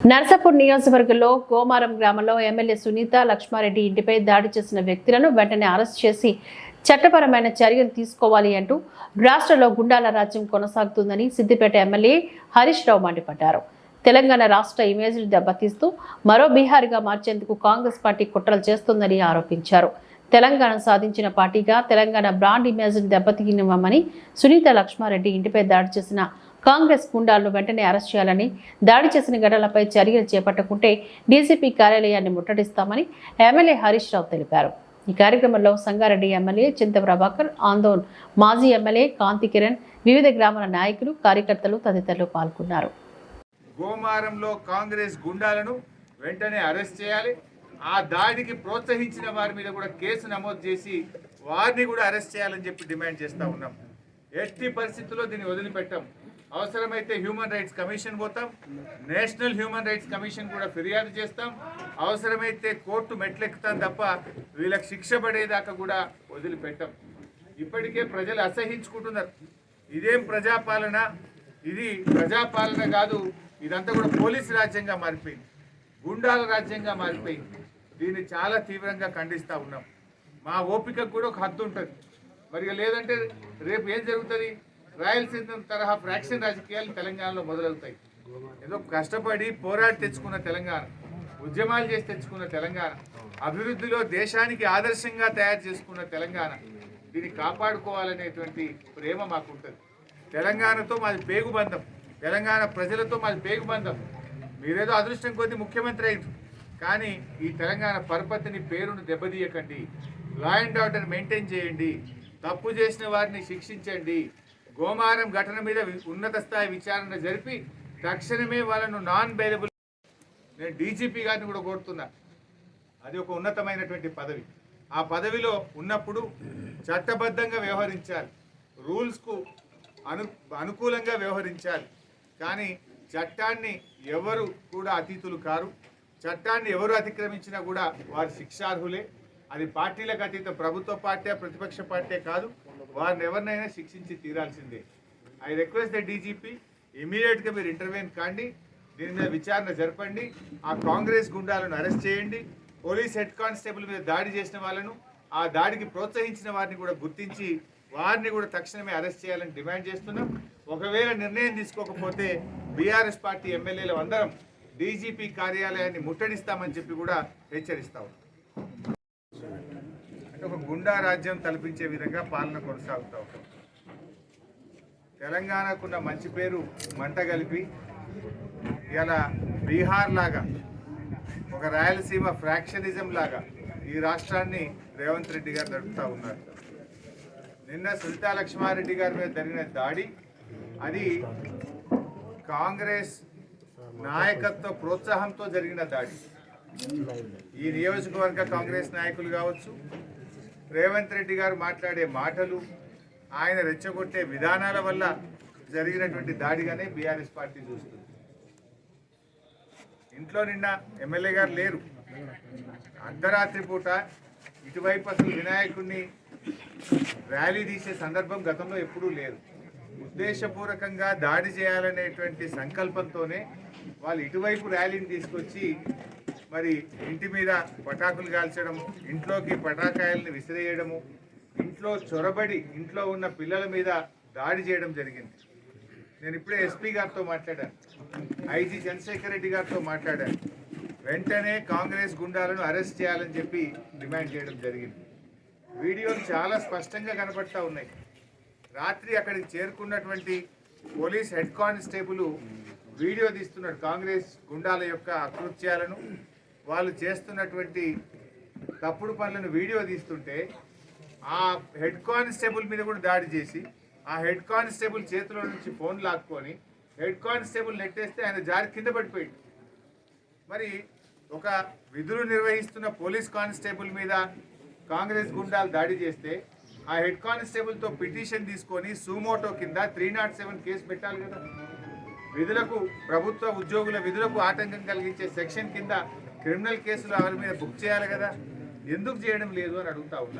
నర్సాపూర్ నియోజకవర్గంలో గోమారం గ్రామంలో ఎమ్మెల్యే సునీత లక్ష్మారెడ్డి ఇంటిపై దాడి చేసిన వ్యక్తులను వెంటనే అరెస్ట్ చేసి చట్టపరమైన చర్యలు తీసుకోవాలి అంటూ రాష్ట్రంలో గుండాల రాజ్యం కొనసాగుతుందని సిద్దిపేట ఎమ్మెల్యే హరీష్ రావు మండిపడ్డారు. తెలంగాణ రాష్ట్ర ఇమేజ్ను దెబ్బతీస్తూ మరో బీహార్గా మార్చేందుకు కాంగ్రెస్ పార్టీ కుట్రలు చేస్తుందని ఆరోపించారు. తెలంగాణ సాధించిన పార్టీగా తెలంగాణ బ్రాండ్ ఇమేజ్ను దెబ్బతీయనివ్వమని సునీత లక్ష్మారెడ్డి ఇంటిపై దాడి చేసిన కాంగ్రెస్ గుండాలను వెంటనే అరెస్ట్ చేయాలని దాడి చేసిన ఘటనలపై చర్యలు చేపట్టకుంటే డీసీపీ కార్యాలయాన్ని ముట్టడిస్తామని ఎమ్మెల్యే హరీష్ రావు తెలిపారు. ఈ కార్యక్రమంలో సంగారెడ్డి ఎమ్మెల్యే చింత ప్రభాకర్ ఆందోళన్ మాజీ ఎమ్మెల్యే కాంతి కిరణ్ వివిధ గ్రామాల నాయకులు కార్యకర్తలు తదితరులు పాల్గొన్నారు. గోమారంలో కాంగ్రెస్ గుండాలను వెంటనే అరెస్ట్ చేయాలి. ఆ దాడికి ప్రోత్సహించిన వారి మీద కూడా కేసు నమోదు చేసి వారిని కూడా అరెస్ట్ చేయాలని చెప్పి డిమాండ్ చేస్తూ ఉన్నాం. ఎట్టి పరిస్థితుల్లో దీన్ని వదిలిపెట్టాం. అవసరమైతే హ్యూమన్ రైట్స్ కమిషన్ పోతాం నేషనల్ హ్యూమన్ రైట్స్ కమిషన్ కూడా ఫిర్యాదు చేస్తాం. అవసరమైతే కోర్టు మెట్లెక్కుతాం తప్ప వీళ్ళకి శిక్ష పడేదాకా కూడా వదిలిపెట్టాం. ఇప్పటికే ప్రజలు అసహించుకుంటున్నారు. ఇదేం ప్రజాపాలన? ఇది ప్రజాపాలన కాదు ఇదంతా కూడా పోలీసు రాజ్యంగా మారిపోయింది. గుండాల రాజ్యంగా మారిపోయింది. దీన్ని చాలా తీవ్రంగా ఖండిస్తూ ఉన్నాం. మా ఓపికకు కూడా ఒక హద్దు ఉంటుంది. మరి లేదంటే రేపు ఏం జరుగుతుంది? రాయలసీమ తరహా ఫ్రాక్షన్ రాజకీయాలు తెలంగాణలో మొదలవుతాయి. ఏదో కష్టపడి పోరాడి తెచ్చుకున్న తెలంగాణ ఉద్యమాలు చేసి తెచ్చుకున్న తెలంగాణ అభివృద్ధిలో దేశానికి ఆదర్శంగా తయారు చేసుకున్న తెలంగాణ దీన్ని కాపాడుకోవాలనేటువంటి ప్రేమ మాకుంటుంది. తెలంగాణతో మాది పేగుబంధం తెలంగాణ ప్రజలతో మాది పేగుబంధం మీరేదో అదృష్టం కొద్ది ముఖ్యమంత్రి అయ్యారు కానీ ఈ తెలంగాణ పరపతిని పేరును దెబ్బతీయకండి. లా అండ్ ఆర్డర్ మెయింటైన్ చేయండి. తప్పు చేసిన వారిని శిక్షించండి. గోమారం ఘటన మీద వి- ఉన్నత స్థాయి విచారణ జరిపి తక్షణమే వాళ్ళను నాన్ బెయిలబుల్ నేను డీజీపీ గారిని కూడా కోరుతున్నా. అది ఒక ఉన్నతమైనటువంటి పదవి. ఆ పదవిలో ఉన్నప్పుడు చట్టబద్ధంగా వ్యవహరించాలి. రూల్స్కు అను అనుకూలంగా వ్యవహరించాలి. కానీ చట్టాన్ని ఎవరు కూడా అతీతులు కారు. చట్టాన్ని ఎవరు అతిక్రమించినా కూడా వారు శిక్షార్హులే. అది పార్టీలకు అతీతం. ప్రభుత్వ పార్టీ ప్రతిపక్ష పార్టీ కాదు. వారిని ఎవరినైనా శిక్షించి తీరాల్సిందే. ఐ రిక్వెస్ట్ ద డీజీపీ ఇమీడియట్గా మీరు ఇంటర్వ్యూన్ కాండి. దీని మీద విచారణ జరపండి. ఆ కాంగ్రెస్ గుండాలను అరెస్ట్ చేయండి. పోలీస్ హెడ్ కానిస్టేబుల్ మీద దాడి చేసిన వాళ్ళను ఆ దాడికి ప్రోత్సహించిన వారిని కూడా గుర్తించి వారిని కూడా తక్షణమే అరెస్ట్ చేయాలని డిమాండ్ చేస్తున్నాం. ఒకవేళ నిర్ణయం తీసుకోకపోతే బీఆర్ఎస్ పార్టీ ఎమ్మెల్యేలు అందరం డీజీపీ కార్యాలయాన్ని ముట్టడిస్తామని చెప్పి కూడా హెచ్చరిస్తా అంటే ఒక గుండా రాజ్యం తలపించే విధంగా పాలన కొనసాగుతా. ఉంటాం తెలంగాణకున్న మంచి పేరు మంట కలిపి ఇలా బీహార్ లాగా ఒక రాయలసీమ ఫ్రాక్షనిజం లాగా ఈ రాష్ట్రాన్ని రేవంత్ రెడ్డి గారు నడుపుతూ ఉన్నారు. నిన్న సునీతా లక్ష్మారెడ్డి గారి మీద జరిగిన దాడి అది కాంగ్రెస్ నాయకత్వ ప్రోత్సాహంతో జరిగిన దాడి. ఈ నియోజకవర్గ కాంగ్రెస్ నాయకులు కావచ్చు రేవంత్ రెడ్డి గారు మాట్లాడే మాటలు ఆయన రెచ్చగొట్టే విధానాల వల్ల జరిగినటువంటి దాడిగానే బీఆర్ఎస్ పార్టీ చూస్తుంది. ఇంట్లో నిన్న ఎమ్మెల్యే గారు లేరు. అర్ధరాత్రి పూట ఇటువైపు అసలు వినాయకుడిని ర్యాలీ తీసే సందర్భం గతంలో ఎప్పుడూ లేదు. ఉద్దేశపూర్వకంగా దాడి చేయాలనేటువంటి సంకల్పంతోనే వాళ్ళు ఇటువైపు ర్యాలీని తీసుకొచ్చి మరి ఇంటి మీద పటాకులు కాల్చడం ఇంట్లోకి పటాకాయలను విసిరేయడము ఇంట్లో చొరబడి ఇంట్లో ఉన్న పిల్లల మీద దాడి చేయడం జరిగింది. నేను ఇప్పుడే ఎస్పీ గారితో మాట్లాడాను. ఐజీ చంద్రశేఖర్ రెడ్డి గారితో మాట్లాడాను. వెంటనే కాంగ్రెస్ గుండాలను అరెస్ట్ చేయాలని చెప్పి డిమాండ్ చేయడం జరిగింది. వీడియోలు చాలా స్పష్టంగా కనపడతా ఉన్నాయి. రాత్రి అక్కడికి చేరుకున్నటువంటి పోలీస్ హెడ్ కానిస్టేబుల్ వీడియో తీస్తున్నాడు కాంగ్రెస్ గుండాల యొక్క అకృత్యాలను. వాళ్ళు చేస్తున్నటువంటి తప్పుడు పనులను వీడియో తీస్తుంటే ఆ హెడ్ కానిస్టేబుల్ మీద కూడా దాడి చేసి ఆ హెడ్ కానిస్టేబుల్ చేతిలో నుంచి ఫోన్ లాక్కొని హెడ్ కానిస్టేబుల్ నెట్టేస్తే ఆయన జారి కింద పడిపోయింది మరి ఒక విధులు నిర్వహిస్తున్న పోలీస్ కానిస్టేబుల్ మీద కాంగ్రెస్ గుండాలు దాడి చేస్తే ఆ హెడ్ కానిస్టేబుల్తో పిటిషన్ తీసుకొని సూమోటో కింద త్రీ నాట్ సెవెన్ కేసు పెట్టాలి కదా. విధులకు ప్రభుత్వ ఉద్యోగుల విధులకు ఆటంకం కలిగించే సెక్షన్ కింద క్రిమినల్ కేసులు ఎవరి మీద బుక్ చేయాలి కదా? ఎందుకు చేయడం లేదు అని అడుగుతా ఉన్నా.